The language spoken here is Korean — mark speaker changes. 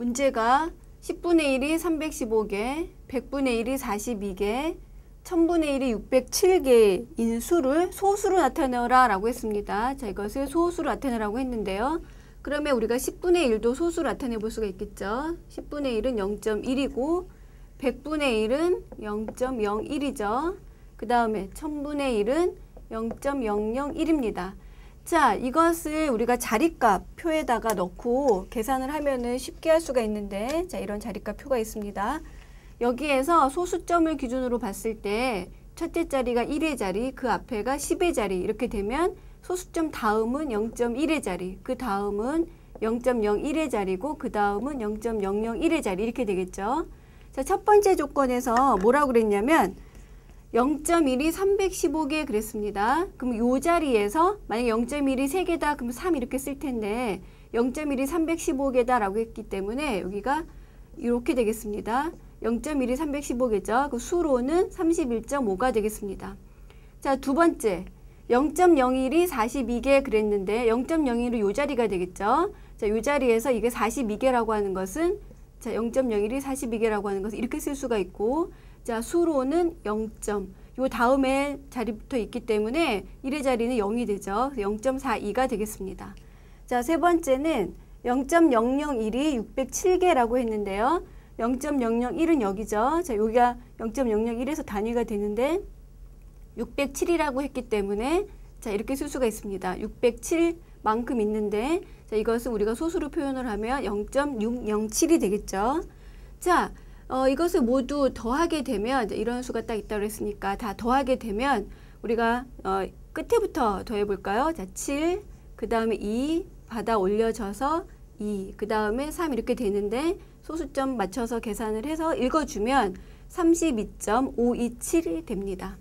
Speaker 1: 문제가 10분의 1이 315개, 100분의 1이 42개, 1000분의 1이 607개인 수를 소수로 나타내라 라고 했습니다. 자, 이것을 소수로 나타내라고 했는데요. 그러면 우리가 10분의 1도 소수로 나타내 볼 수가 있겠죠. 10분의 1은 0.1이고 100분의 1은 0.01이죠. 그 다음에 1000분의 1은 0.001입니다. 자, 이것을 우리가 자리값 표에다가 넣고 계산을 하면은 쉽게 할 수가 있는데, 자, 이런 자리값 표가 있습니다. 여기에서 소수점을 기준으로 봤을 때 첫째 자리가 1의 자리, 그 앞에가 10의 자리 이렇게 되면 소수점 다음은 0.1의 자리, 그 다음은 0.01의 자리고 그 다음은 0.001의 자리 이렇게 되겠죠. 자, 첫 번째 조건에서 뭐라고 그랬냐면 0.1이 315개 그랬습니다. 그럼 요 자리에서 만약 0.1이 3개다 그럼 3 이렇게 쓸 텐데 0.1이 315개다라고 했기 때문에 여기가 이렇게 되겠습니다. 0.1이 315개죠. 그 수로는 31.5가 되겠습니다. 자, 두 번째. 0.01이 42개 그랬는데 0.01은 요 자리가 되겠죠. 자, 요 자리에서 이게 42개라고 하는 것은 자, 0.01이 42개라고 하는 것은 이렇게 쓸 수가 있고 자, 수로는 0점. 요 다음에 자리 붙어 있기 때문에 1의 자리는 0이 되죠. 0.42가 되겠습니다. 자, 세 번째는 0.001이 607개라고 했는데요. 0.001은 여기죠. 자, 여기가 0.001에서 단위가 되는데 607이라고 했기 때문에 자, 이렇게 쓸 수가 있습니다. 607만큼 있는데 자, 이것은 우리가 소수로 표현을 하면 0.607이 되겠죠. 자, 어, 이것을 모두 더하게 되면 이런 수가 딱 있다고 했으니까 다 더하게 되면 우리가 어, 끝에부터 더해 볼까요? 자, 7, 그 다음에 2 받아 올려져서 2, 그 다음에 3 이렇게 되는데 소수점 맞춰서 계산을 해서 읽어주면 32.527이 됩니다.